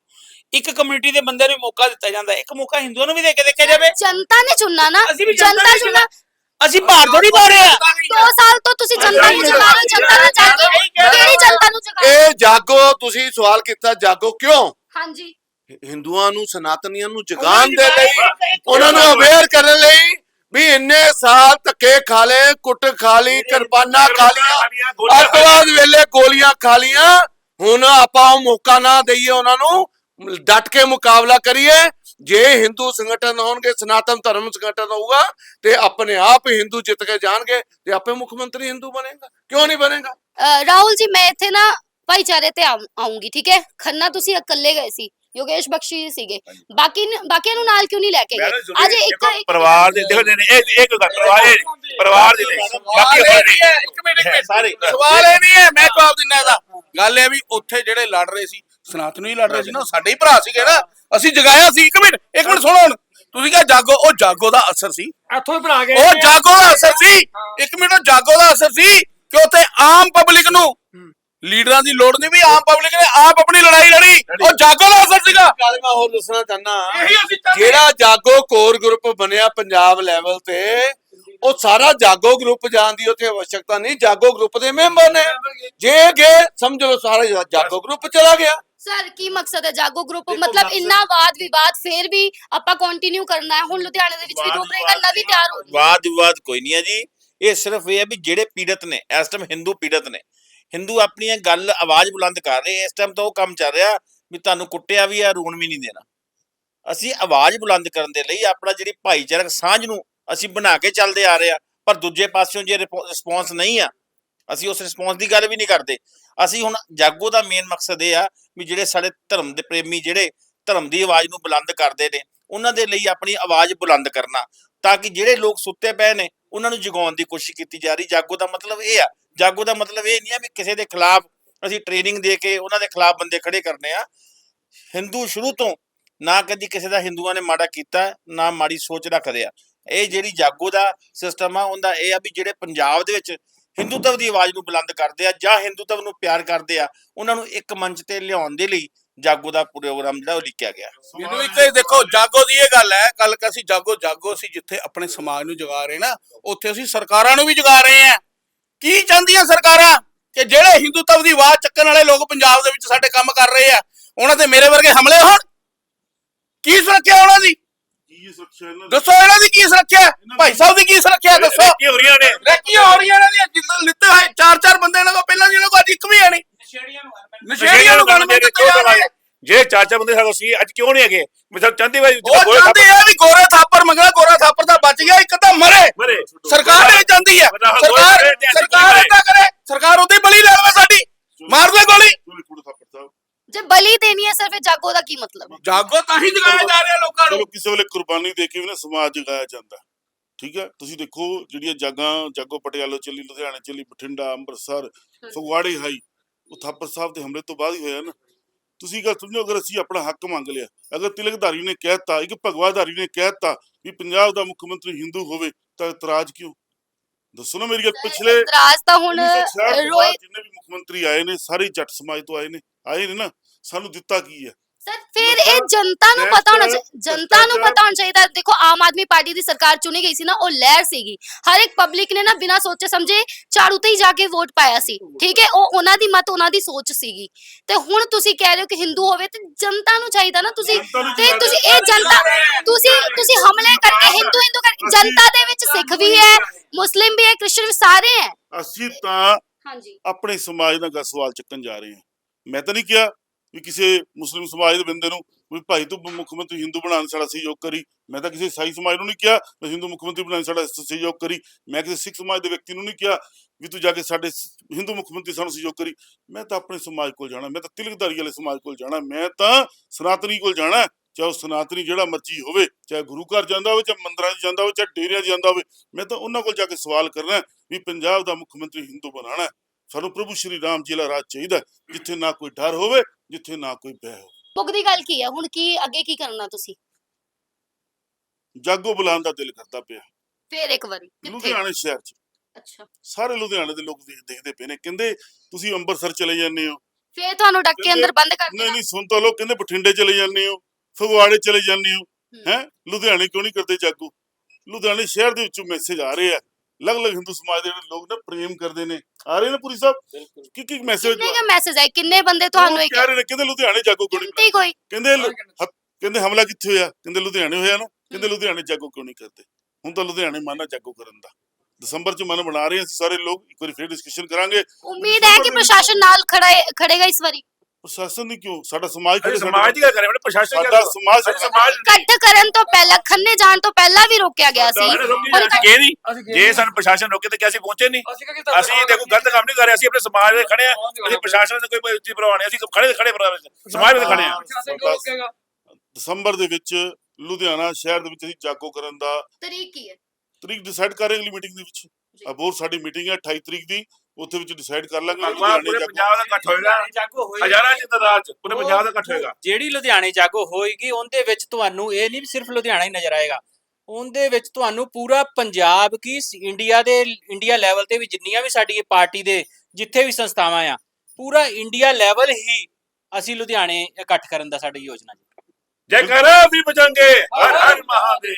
ਇੱਕ ਕਮਿਊਨਿਟੀ ਦੇ ਬੰਦੇ ਨੂੰ ਮੌਕਾ ਦਿੱਤਾ ਜਾਂਦਾ ਇੱਕ ਮੌਕਾ ਹਿੰਦੂਆਂ ਨੂੰ ਵੀ ਦੇ ਕੇ ਦੇਖਿਆ ਜਾਵੇ। ਜਨਤਾ ਨੇ ਚੁਣਨਾ ਨਾ। ਅਸੀਂ ਵੀ ਜਨਤਾ ਨੇ ਚੁਣਨਾ। ਅਸੀਂ ਭਾਰ ਥੋੜੀ ਪਾ ਰਹੇ ਆ 2 ਸਾਲ ਤੋਂ ਤੁਸੀਂ ਜਨਤਾ ਨੂੰ ਚਲਾ ਰਹੇ ਹੋ ਜਨਤਾ ਨੇ ਜਾ ਕੇ ਕਿਹੜੀ ਜਨਤਾ ਨੂੰ ਚੁਕਾ ਇਹ ਜਾਗੋ ਤੁਸੀਂ ਸਵਾਲ ਕੀਤਾ ਜਾਗੋ ਕਿਉਂ? ਹਾਂਜੀ। ਹਿੰਦੂਆਂ ਨੂੰ ਸਨਾਤਨੀਆਂ ਨੂੰ ਜਗਾਉਣ ਦੇ ਲਈ ਉਹਨਾਂ ਨੂੰ ਅਵੇਅਰ ਕਰਨ ਲਈ ਵੀ ਇੰਨੇ ਸਾਲ ਧੱਕੇ ਖਾ ਲਏ ਕੁੱਟ ਖਾ ਲਈ ਕਿਰਪਾਨਾਂ ਖਾ ਲੀਆਂ ਅੱਤਵਾਦ ਵੇਲੇ ਗੋਲੀਆਂ ਖਾ ਲੀਆਂ ਹੁਣ ਆਪਾਂ ਉਹ ਮੌਕਾ ਨਾ ਦਈਏ ਉਹਨਾਂ ਨੂੰ ਡਟ ਕੇ ਮੁਕਾਬਲਾ ਕਰੀਏ ਜੇ ਹਿੰਦੂ ਸੰਗਠਨ ਹੋਣਗੇ ਸਨਾਤਨ ਧਰਮ ਸੰਗਠਨ ਹੋਊਗਾ ਤੇ ਆਪਣੇ ਆਪ ਹੀ ਹਿੰਦੂ ਜਿੱਤ ਕੇ ਜਾਣਗੇ ਤੇ ਆਪੇ ਮੁੱਖ ਮੰਤਰੀ ਹਿੰਦੂ ਬਣੇਗਾ। ਕਿਉਂ ਨਹੀਂ ਬਣੇਗਾ? ਰਾਹੁਲ ਜੀ ਮੈਂ ਇੱਥੇ ਨਾ ਭਾਈਚਾਰੇ ਤੇ ਆਊਂਗੀ ਠੀਕ ਹੈ? ਖੰਨਾ ਤੁਸੀਂ ਇਕੱਲੇ ਗਏ ਸੀ ਯੋਗੇਸ਼ ਬਖਸ਼ੀ ਜੀ ਸੀਗੇ। ਬਾਕੀ ਨ- ਬਾਕੀਆਂ ਨੂੰ ਨਾਲ ਕਿਉਂ ਨਹੀਂ ਲੈ ਕੇ ਗਏ? ਨਾ ਅੱਜ ਇੱਕ ਪਰਿਵਾਰ ਦੇ ਦੇਖੋ ਨਹੀਂ, ਇਹ ਇੱਕ ਗੱਲ ਪਰਿਵਾਰ ਇਹ ਪਰਿਵਾਰ ਦੇ ਨੇ ਬਾਕੀ ਆਪਣੇ ਨਹੀਂ ਹੈ, ਇੱਕ ਮਿੰਟ ਇੱਕ ਮਿੰਟ। ਸਾਰੇ ਸਵਾਲ ਇਹ ਨਹੀਂ ਹੈ ਮੈਂ ਜਵਾਬ ਦਿੰਦਾ ਇਹਦਾ। ਗੱਲ ਇਹ ਵੀ ਉੱਥੇ ਜਿਹੜੇ ਲੜ ਰਹੇ ਸੀ ਸਨਾਤਨ ਹੀ ਲੜ ਸੀ ਨਾ ਸਾਡੇ ਹੀ ਭਰਾ ਸੀਗੇ ਨਾ। ਅਸੀਂ ਜਗਾਇਆ ਸੀ। ਇੱਕ ਮਿੰਟ ਇੱਕ ਮਿੰਟ ਸੁਣੋ ਹੁਣ। ਤੁਸੀਂ ਕਿਹਾ ਜਾਗੋ ਉਹ ਜਾਗੋ ਦਾ ਅਸਰ ਸੀ। ਇੱਥੋਂ ਹੀ ਭਰਾ ਗਏ ਉਹ ਜਾਗੋ ਦਾ ਅਸਰ ਸੀ। ਇੱਕ ਮਿੰਟ ਉਹ ਜਾਗੋ ਦਾ ਅਸਰ ਸੀ ਕਿ ਉੱਥੇ ਆਮ ਪਬਲਿਕ ਨੂੰ ਲੀਡਰਾਂ ਦੀ ਲੋੜ ਨਹੀਂ ਵੀ ਆਮ ਪਬਲਿਕ ਨੇ ਆਪ ਆਪਣੀ ਲੜਾਈ ਲੜੀ। ਉਹ ਜਾਗੋ ਦਾ ਅਸਰ ਸੀਗਾ। ਗੱਲ ਮੈਂ ਹੋਰ ਦੱਸਣਾ ਚਾਹਨਾ ਜਿਹੜਾ ਜਾਗੋ ਕੋਰ ਗਰੁੱਪ ਬਣਿਆ ਪੰਜਾਬ ਲੈਵਲ ਤੇ ਉਹ ਸਾਰਾ ਜਾਗੋ ਗਰੁੱਪ ਜਾਣ ਦੀ ਉੱਥੇ ਅਵਸਕਤਾ ਨਹੀਂ। ਜਾਗੋ ਗਰੁੱਪ ਦੇ ਮੈਂਬਰ ਨੇ। ਜੇ ਗਏ ਸਮਝੋ ਸਾਰਾ ਜਾਗੋ ਗਰੁੱਪ ਚਲਾ ਗਿਆ। ਸਰ ਕੀ ਮਕਸਦ ਹੈ? ਜਾਗੋ ਗਰੁੱਪ ਦੇਖੋ, ਮਤਲਬ ਮਕਸਦ- ਇੰਨਾ ਵਾਦ ਵਿਵਾਦ ਫੇਰ ਵੀ ਆਪਾਂ ਕੰਟੀਨਿਊ ਕਰਨਾ ਹੈ। ਹੁਣ ਲੁਧਿਆਣੇ ਦੇ ਵਿੱਚ ਵੀ ਵਾਦ ਰੂਪਰੇਖਾ ਵਿਵਾਦ ਨਵੀਂ ਤਿਆਰ ਹੋ ਰਹੀ ਹੈ। ਵਾਦ ਵਿਵਾਦ ਕੋਈ ਨਹੀਂ ਹੈ ਜੀ। ਇਹ ਸਿਰਫ ਇਹ ਹੈ ਵੀ ਜਿਹੜੇ ਪੀੜਤ ਨੇ ਇਸ ਟਾਈਮ ਹਿੰਦੂ ਪੀੜਤ ਨੇ। ਹਿੰਦੂ ਆਪਣੀਆਂ ਗੱਲ ਆਵਾਜ਼ ਬੁਲੰਦ ਕਰ ਰਹੇ ਇਸ ਟਾਈਮ ਤਾਂ ਉਹ ਕੰਮ ਚੱਲ ਰਿਹਾ ਵੀ ਤੁਹਾਨੂੰ ਕੁੱਟਿਆ ਵੀ ਆ ਰੂਣ ਵੀ ਨਹੀਂ ਦੇਣਾ। ਅਸੀਂ ਆਵਾਜ਼ ਬੁਲੰਦ ਕਰਨ ਦੇ ਲਈ ਆਪਣਾ ਜਿਹੜੀ ਭਾਈਚਾਰਕ ਸਾਂਝ ਨੂੰ ਅਸੀਂ ਬਣਾ ਕੇ ਚੱਲਦੇ ਆ ਰਹੇ ਆ ਪਰ ਦੂਜੇ ਪਾਸਿਓਂ ਜੇ ਰਿਸਪੌਂਸ ਨਹੀਂ ਆ ਅਸੀਂ ਉਸ ਰਿਸਪੌਂਸ ਦੀ ਗੱਲ ਵੀ ਨਹੀਂ ਕਰਦੇ। ਅਸੀਂ ਹੁਣ ਜਾਗੋ ਦਾ ਮੇਨ ਮਕਸਦ ਇਹ ਆ ਵੀ ਜਿਹੜੇ ਸਾਡੇ ਧਰਮ ਦੇ ਪ੍ਰੇਮੀ ਜਿਹੜੇ ਧਰਮ ਦੀ ਆਵਾਜ਼ ਨੂੰ ਬੁਲੰਦ ਕਰਦੇ ਨੇ, ਉਹਨਾਂ ਦੇ ਲਈ ਆਪਣੀ ਆਵਾਜ਼ ਬੁਲੰਦ ਕਰਨਾ, ਤਾਂ ਕਿ ਜਿਹੜੇ ਲੋਕ ਸੁੱਤੇ ਪਏ ਨੇ, ਉਹਨਾਂ ਨੂੰ ਜਗਾਉਣ ਦੀ ਕੋਸ਼ਿਸ਼ ਕੀਤੀ ਜਾ ਰਹੀ। ਜਾਗੋ ਦਾ ਮਤਲਬ ਇਹ ਆ, ਜਾਗੋ ਦਾ ਮਤਲਬ ਇਹ ਨਹੀਂ ਆ ਵੀ ਕਿਸੇ ਦੇ ਖਿਲਾਫ ਅਸੀਂ ਟ੍ਰੇਨਿੰਗ ਦੇ ਕੇ ਉਹਨਾਂ ਦੇ ਖਿਲਾਫ ਬੰਦੇ ਖੜੇ ਕਰਨੇ ਆ। ਹਿੰਦੂ ਸ਼ੁਰੂ ਤੋਂ ਨਾ ਕਦੀ ਕਿਸੇ ਦਾ ਹਿੰਦੂਆਂ ਨੇ ਮਾੜਾ ਕੀਤਾ, ਨਾ ਮਾੜੀ ਸੋਚ ਰੱਖਦੇ ਆ। ਇਹ ਜਿਹੜੀ ਜਾਗੋ ਦਾ ਸਿਸਟਮ ਆ, ਉਹਦਾ ਇਹ ਆ ਵੀ ਜਿਹੜੇ ਪੰਜਾਬ ਦੇ ਵਿੱਚ ਹਿੰਦੂਤਵ ਦੀ ਆਵਾਜ਼ ਨੂੰ ਬੁਲੰਦ ਕਰਦੇ ਆ ਜਾਂ ਹਿੰਦੂਤਵ ਨੂੰ ਪਿਆਰ ਕਰਦੇ ਆ, ਉਹਨਾਂ ਨੂੰ ਇੱਕ ਮੰਚ ਤੇ ਲਿਆਉਣ ਦੇ ਲਈ ਜਾਗੋ ਦਾ ਪ੍ਰੋਗਰਾਮ ਜਿਹੜਾ ਉਹ ਲਿਖਿਆ ਗਿਆ। ਮੈਨੂੰ ਇੱਕ ਇਹ ਦੇਖੋ, ਜਾਗੋ ਦੀ ਇਹ ਗੱਲ ਹੈ ਕੱਲ ਕਿ ਅਸੀਂ ਜਾਗੋ ਜਾਗੋ ਅਸੀਂ ਜਿੱਥੇ ਆਪਣੇ ਸਮਾਜ ਨੂੰ ਜਗਾ ਰਹੇ ਨਾ, ਉੱਥੇ ਅਸੀਂ ਸਰਕਾਰਾਂ ਨੂੰ ਵੀ ਜਗਾ ਰਹੇ ਹਾਂ ਕੀ ਚਾਹੁੰਦੀਆਂ ਸਰਕਾਰਾਂ? ਕਿ ਜਿਹੜੇ ਹਿੰਦੂਤਵ ਦੀ ਆਵਾਜ਼ ਚੱਕਣ ਵਾਲੇ ਲੋਕ ਪੰਜਾਬ ਦੇ ਵਿੱਚ ਸਾਡੇ ਕੰਮ ਕਰ ਰਹੇ ਆ, ਉਹਨਾਂ ਤੇ ਮੇਰੇ ਵਰਗੇ ਹਮਲੇ ਹੋਣ? ਕੀ ਸੁਰੱਖਿਆ ਉਹਨਾਂ ਦੀ? ਕੀ ਸੁਰੱਖਿਆ ਇਹਨਾਂ ਦੀ? ਦੱਸੋ ਇਹਨਾਂ ਦੀ ਕੀ ਸੁਰੱਖਿਆ? ਹੈ? ਭਾਈ ਸਾਹਿਬ ਦੀ ਕੀ ਸੁਰੱਖਿਆ ਹੈ? ਦੱਸੋ। ਕੀ ਹੋ ਰਹੀਆਂ ਨੇ। ਰੈਕੀਆਂ ਹੋ ਰਹੀਆਂ ਇਹਨਾਂ ਦੀਆਂ ਜਿੱਦਾਂ ਲਿੱਤੇ ਹੋਏ ਚਾਰ ਚਾਰ ਬੰਦੇ ਇਹਨਾਂ ਕੋਲ ਪਹਿਲਾਂ ਜਿਹਨਾਂ ਕੋਲ ਅੱਜ ਇੱਕ ਵੀ ਹੈ ਨਹੀਂ। ਨਸ਼ੇੜੀਆਂ ਨੂੰ ਜਾ ਰਹੇ ਆ। ਜੇ ਚਾਚਾ ਬੰਦੇ ਸਾਡੇ ਸੀ ਅੱਜ ਕਿਉਂ ਨਹੀਂ ਹੈਗੇ? ਮੈਂ ਚਾਹੁੰਦੀ ਭਾਈ ਉਹ ਚਾਹੁੰਦੇ ਆ ਵੀ ਗੋਰਾ ਥਾਪਰ ਮੰਗਣਾ ਗੋਰਾ ਥਾਪਰ ਦਾ ਬਚ ਗਿਆ ਇੱਕ ਤਾਂ ਮਰੇ। ਮਰੇ। ਸਰਕਾਰ ਇਹ ਚਾਹੁੰਦੀ ਹੈ। ਬੰਦਾ ਹੋਰ ਸਰਕਾਰ ਕਰੇ ਤੇ ਸਰਕਾਰ ਕਰੇ। ਸਰਕਾਰ ਉਹਦੀ ਬਲੀ ਲੈ ਲਵੇ ਸਾਡੀ। ਮਾਰ ਦੇ ਗੋਲੀ। ਚਲੋ ਕੁੜੇ ਥਾਪਰ ਸਾਹਿਬ। ਜੇ ਬਲੀ ਦੇਣੀ ਹੈ ਸਰ ਫਿਰ ਜਾਗੋ ਦਾ ਕੀ ਮਤਲਬ ਹੈ? ਜਾਗੋ ਤਾਂ ਹੀ ਜਗਾਇਆ ਜਾ ਰਿਹਾ ਲੋਕਾਂ ਚਲੋ ਨੂੰ ਕਿਸੇ ਵੇਲੇ ਕੁਰਬਾਨੀ ਦੇ ਕੇ ਵੀ ਨਾ ਸਮਾਜ ਜਗਾਇਆ ਜਾਂਦਾ। ਠੀਕ ਹੈ? ਤੁਸੀਂ ਦੇਖੋ ਜਿਹੜੀਆਂ ਜਾਗਾਂ ਜਾਗੋ ਪਟਿਆਲਾ ਚੱਲੀ ਲੁਧਿਆਣੇ ਚੱਲੀ ਬਠਿੰਡਾ ਅੰਮ੍ਰਿਤਸਰ ਫਗਵਾੜੇ ਹਾਈ ਉਹ ਥਾਪਰ ਸਾਹਿਬ ਦੇ ਹਮਲੇ ਤੋਂ ਬਾਅਦ ਹੀ ਹੋਇਆ ਨਾ। ਤੁਸੀਂ ਗੱਲ ਸਮਝੋ ਅਗਰ ਅਸੀਂ ਆਪਣਾ ਹੱਕ ਮੰਗ ਲਿਆ ਅਗਰ ਤਿਲਕਧਾਰੀ ਨੇ ਕਹਿਤਾ ਇੱਕ ਭਗਵਾਧਾਰੀ ਨੇ ਕਹਿਤਾ ਵੀ ਪੰਜਾਬ ਦਾ ਮੁੱਖ ਮੰਤਰੀ ਹਿੰਦੂ ਹੋਵੇ ਤਾਂ ਇਤਰਾਜ਼ ਕਿਉਂ? ਦੱਸੋ ਨਾ ਮੇਰੀ ਗੱਲ ਪਿਛਲੇ ਇਤਰਾਜ਼ ਤਾਂ ਹੁਣ 1966 ਤੋਂ ਰੋਏ ਬਾਅਦ ਜਿੰਨੇ ਵੀ ਮੁੱਖ ਮੰਤਰੀ ਆਏ ਨੇ ਸਾਰੇ ਜੱਟ ਸਮਾਜ ਤੋਂ ਆਏ ਨੇ ਆਏ ਨੇ ਨਾ। ਸਾਨੂੰ ਦਿੱਤਾ ਕੀ ਹੈ? ਸਰ ਫਿਰ ਇਹ ਜਨਤਾ ਨੂੰ ਪਤਾ ਹੋਣਾ ਜਨਤਾ ਨੂੰ ਪਤਾ ਹੋਣਾ ਚਾਹੀਦਾ। ਦੇਖੋ ਆਮ ਆਦਮੀ ਪਾਰਟੀ ਦੀ ਸਰਕਾਰ ਚੁਣੀ ਗਈ ਸੀ ਨਾ ਉਹ ਲਹਿਰ ਸੀਗੀ। ਹਰ ਇੱਕ ਪਬਲਿਕ ਨੇ ਨਾ ਬਿਨਾਂ ਸੋਚੇ ਸਮਝੇ ਝਾੜੂ ਤੇ ਹੀ ਜਾ ਕੇ ਵੋਟ ਪਾਇਆ ਸੀ। ਠੀਕ ਹੈ? ਉਹ ਉਹਨਾਂ ਦੀ ਮਤ ਉਹਨਾਂ ਦੀ ਸੋਚ ਸੀਗੀ। ਤੇ ਹੁਣ ਤੁਸੀਂ ਕਹਿ ਰਹੇ ਹੋ ਕਿ ਹਿੰਦੂ ਹੋਵੇ ਤੇ ਜਨਤਾ ਨੂੰ ਚਾਹੀਦਾ ਨਾ ਤੁਸੀਂ ਤੇ ਤੁਸੀਂ ਇਹ ਜਨਤਾ ਤੁਸੀਂ ਤੁਸੀਂ ਹਮਲੇ ਕਰਕੇ ਹਿੰਦੂ ਹਿੰਦੂ ਕਰਕੇ ਜਨਤਾ ਦੇ ਵਿੱਚ ਸਿੱਖ ਵੀ ਹੈ ਮੁਸਲਿਮ ਵੀ ਹੈ ਕ੍ਰਿਸਚੀਅਨ ਵੀ ਸਾਰੇ ਹੈ। ਅਸੀਂ ਤਾਂ ਹਾਂਜੀ। ਆਪਣੇ ਸਮਾਜ ਦਾ ਗਾ ਸਵਾਲ ਚੱਕਣ ਜਾ ਰਹੇ ਹਾਂ। ਮੈਂ ਤਾਂ ਨਹੀਂ ਕਿਹਾ ਵੀ ਕਿਸੇ ਮੁਸਲਿਮ ਸਮਾਜ ਦੇ ਬੰਦੇ ਨੂੰ ਵੀ ਭਾਈ ਤੂੰ ਮੁੱਖ ਮੰਤਰੀ ਹਿੰਦੂ ਬਣਾਉਣ 'ਚ ਸਾਡਾ ਸਹਿਯੋਗ ਕਰੀ। ਮੈਂ ਤਾਂ ਕਿਸੇ ਈਸਾਈ ਸਮਾਜ ਨੂੰ ਨਹੀਂ ਕਿਹਾ, ਮੈਂ ਹਿੰਦੂ ਮੁੱਖ ਮੰਤਰੀ ਬਣਾਉਣ 'ਚ ਸਾਡਾ ਸਹਿਯੋਗ ਕਰੀ। ਮੈਂ ਕਿਸੇ ਸਿੱਖ ਸਮਾਜ ਦੇ ਵਿਅਕਤੀ ਨੂੰ ਨਹੀਂ ਕਿਹਾ ਵੀ ਤੂੰ ਜਾ ਕੇ ਸਾਡੇ ਹਿੰਦੂ ਮੁੱਖ ਮੰਤਰੀ ਸਾਨੂੰ ਸਹਿਯੋਗ ਕਰੀ। ਮੈਂ ਤਾਂ ਆਪਣੇ ਸਮਾਜ ਕੋਲ ਜਾਣਾ, ਮੈਂ ਤਾਂ ਤਿਲਕਧਾਰੀ ਵਾਲੇ ਸਮਾਜ ਕੋਲ ਜਾਣਾ, ਮੈਂ ਤਾਂ ਸਨਾਤਨੀ ਕੋਲ ਜਾਣਾ। ਚਾਹੇ ਉਹ ਸਨਾਤਨੀ ਜਿਹੜਾ ਮਰਜ਼ੀ ਹੋਵੇ, ਚਾਹੇ ਗੁਰੂ ਘਰ ਜਾਂਦਾ ਹੋਵੇ, ਚਾਹੇ ਮੰਦਰਾਂ 'ਚ ਜਾਂਦਾ ਹੋਵੇ, ਚਾਹੇ ਡੇਰਿਆਂ 'ਚ ਜਾਂਦਾ ਹੋਵੇ, ਮੈਂ ਤਾਂ ਉਹਨਾਂ ਕੋਲ ਜਾ ਕੇ ਸਵਾਲ ਕਰਨਾ ਵੀ ਪੰਜਾਬ ਦਾ ਮੁੱਖ ਮੰਤਰੀ ਹਿੰਦੂ ਬਣਾਉਣਾ ਸਾਨੂੰ ਪ੍ਰਭੂ ਸ਼੍ਰੀ ਰਾਮ ਜੀ ਦਾ ਰਾਜ ਚਾਹੀਦਾ ਜਿੱਥੇ ਨਾ ਕੋਈ ਡਰ ਹੋਵੇ ਜਿੱਥੇ ਨਾ ਕੋਈ ਭੈ ਹੋਵੇ। ਮੁੱਕਦੀ ਗੱਲ ਕੀ ਹੈ ਹੁਣ ਕੀ ਅੱਗੇ ਕੀ ਕਰਨਾ ਤੁਸੀਂ? ਜਾਗੋ ਬੁਲਾਉਣ ਦਾ ਦਿਲ ਕਰਦਾ ਪਿਆ। ਫੇਰ ਇੱਕ ਵਾਰੀ ਕਿੱਥੇ? ਲੁਧਿਆਣੇ ਸ਼ਹਿਰ 'ਚ। ਅੱਛਾ। ਸਾਰੇ ਲੁਧਿਆਣੇ ਦੇ ਲੋਕ ਦੇਖ- ਦੇਖਦੇ ਪਏ ਨੇ ਕਹਿੰਦੇ ਤੁਸੀਂ ਅੰਮ੍ਰਿਤਸਰ ਚਲੇ ਜਾਂਦੇ ਹੋ। ਫੇਰ ਤੁਹਾਨੂੰ ਡੱਕ ਕੇ ਅੰਦਰ ਬੰਦ ਕਰ ਨਹੀਂ ਦੇਣਾ। ਨਹੀਂ ਸੁਣ ਤਾਂ ਲੋ ਕਹਿੰਦੇ ਬਠਿੰਡੇ ਚਲੇ ਜਾਂਦੇ ਹੋ ਫਗਵਾੜੇ ਚਲੇ ਜਾਂਦੇ ਹੋ। ਹੂੰ। ਹੈ? ਲੁਧਿਆਣੇ ਕਿਉਂ ਨਹੀਂ ਕਰਦੇ ਜਾਗੋ? ਲੁਧਿਆਣੇ ਸ਼ਹਿਰ ਦੇ ਵਿੱਚੋਂ ਮੈਸੇਜ ਆ ਰਹੇ। ਆ ਅਲੱਗ-ਅਲੱਗ ਹਿੰਦੂ ਸਮਾਜ ਦੇ ਜਿਹੜੇ ਲੋਕ ਨੇ ਪ੍ਰੇਮ ਕਰਦੇ ਨੇ। ਆ ਰਹੇ ਨੇ ਪੁਰੀ ਸਾਹਿਬ? ਕੀ ਕੀ ਮੈਸੇਜ ਕਿੰਨੇ ਦਾ ਮੈਸੇਜ ਹੈ ਕਿੰਨੇ ਬੰਦੇ ਤੁਹਾਨੂੰ ਇੱਕ ਕਹਿ ਰਹੇ ਲੁਧਿਆਣੇ ਜਾਗੋ ਕਿਉਂ ਨਹੀਂ ਹੀ ਕਹਿੰਦੇ ਕਹਿੰਦੇ ਹਮਲਾ ਕਿੱਥੇ ਹੋਇਆ? ਕਹਿੰਦੇ ਲੁਧਿਆਣੇ ਹੋਇਆ ਨਾ। ਕਹਿੰਦੇ ਲੁਧਿਆਣੇ ਜਾਗੋ ਕਿਉਂ ਨਹੀਂ ਕਰਦੇ? ਹੁਣ ਤਾਂ ਲੁਧਿਆਣੇ ਮਾਨਾ ਜਾਗੋ ਕਰਨ ਦਾ। ਦਸੰਬਰ ਚ ਮਨ ਬਣਾ ਰਹੇ ਹਾਂ ਸਾਰੇ ਲੋਕ। ਇੱਕ ਵਾਰੀ ਫੇਰ ਡਿਸਕਸ਼ਨ ਕਰਾਂਗੇ। ਉਮੀਦ ਹੈ ਕਿ ਪ੍ਰਸ਼ਾਸਨ ਨਾਲ ਖੜਾ ਖੜੇਗਾ ਇਸ ਵਾਰੀ। ਪ੍ਰਸ਼ਾਸਨ ਨਹੀਂ ਕਿਉਂ? ਸਾਡਾ ਸਮਾਜ ਖੜੇ ਸਮਾਜ ਦੀ ਗੱਲ ਕਰ ਰਹੇ ਹਾਂ ਪ੍ਰਸ਼ਾਸਨ ਦੀ ਸਾਡਾ ਗੱਲ ਸਮਾਜ ਸਮਾਜ ਕੱਟ ਕਰਨ ਤੋਂ ਪਹਿਲਾਂ ਖੰਨੇ ਜਾਣ ਤੋਂ ਪਹਿਲਾਂ ਵੀ ਰੋਕਿਆ ਗਿਆ ਸੀ। ਗਏ ਨਹੀਂ। ਜੇ। ਸਾਨੂੰ ਪ੍ਰਸ਼ਾਸਨ ਰੋਕੇ ਤੇ ਕਿ ਅਸੀਂ ਪਹੁੰਚੇ ਨਹੀਂ। ਅਸੀਂ ਦੇਖੋ ਗਲਤ ਕੰਮ ਨਹੀਂ ਕਰ ਰਹੇ ਅਸੀਂ ਆਪਣੇ ਸਮਾਜ ਦੇ ਖੜੇ ਆ ਅਸੀਂ ਪ੍ਰਸ਼ਾਸਨ ਦੇ ਕੋਈ ਉੱਚੀ ਪਰਵਾਹ ਨਹੀਂ ਅਸੀਂ ਖੜੇ ਖੜੇ ਪਰਵਾਹ ਸਮਾਜ ਦੇ ਖੜੇ ਆ ਕਿਉਂ ਦਸੰਬਰ ਦੇ ਵਿੱਚ ਲੁਧਿਆਣਾ ਸ਼ਹਿਰ ਦੇ ਵਿੱਚ ਅਸੀਂ ਜਾਗੋ ਕਰਨ ਦਾ ਤਰੀਕ ਕੀ ਹੈ? ਤਰੀਕ ਡਿਸਾਈਡ ਕਰ ਰਹੇ ਅਗਲੀ ਮੀਟਿੰਗ ਦੇ ਵਿੱਚ। ਅਬੋਰ ਸਾਡੀ ਮੀਟਿੰਗ ਹੈ 28 ਤਰੀਕ ਦੀ। ਉੱਥੇ ਵਿੱਚ ਡਿਸਾਈਡ ਕਰ ਲਾਂਗੇ ਭਗਵਾਨ ਪੂਰੇ ਪੰਜਾਬ ਦਾ ਇਕੱਠ ਹੋਏਗਾ। ਜਾਗੋ ਹੋਈ ਹਜ਼ਾਰਾਂ ਚ ਰਾਜ ਚ ਪੂਰੇ ਪੰਜਾਬ ਦਾ ਇਕੱਠ ਹੋਏਗਾ। ਜਿਹੜੀ ਲੁਧਿਆਣੇ ਜਾਗੋ ਹੋਏਗੀ ਉਹਦੇ ਵਿੱਚ ਤੁਹਾਨੂੰ ਇਹ ਨਹੀਂ ਸਿਰਫ ਲੁਧਿਆਣਾ ਹੀ ਨਜ਼ਰ ਆਏਗਾ। ਉਹਦੇ ਵਿੱਚ ਤੁਹਾਨੂੰ ਪੂਰਾ ਪੰਜਾਬ ਕੀ ਸ- ਇੰਡੀਆ ਦੇ ਇੰਡੀਆ ਲੈਵਲ ਤੇ ਵੀ ਜਿੰਨੀਆਂ ਵੀ ਸਾਡੀ ਇਹ ਪਾਰਟੀ ਦੇ ਜਿੱਥੇ ਵੀ ਸੰਸਥਾਵਾਂ ਆ ਪੂਰਾ ਇੰਡੀਆ ਲੈਵਲ ਹੀ ਅਸੀਂ ਲੁਧਿਆਣੇ ਇਕੱਠ ਕਰਨ ਦਾ ਸਾਡੀ ਯੋਜਨਾ ਜੀ। ਜੈ ਕਰ ਵੀ ਬਜੰਗੇ ਹਰ ਹਰ ਮਹਾਦੇਵ।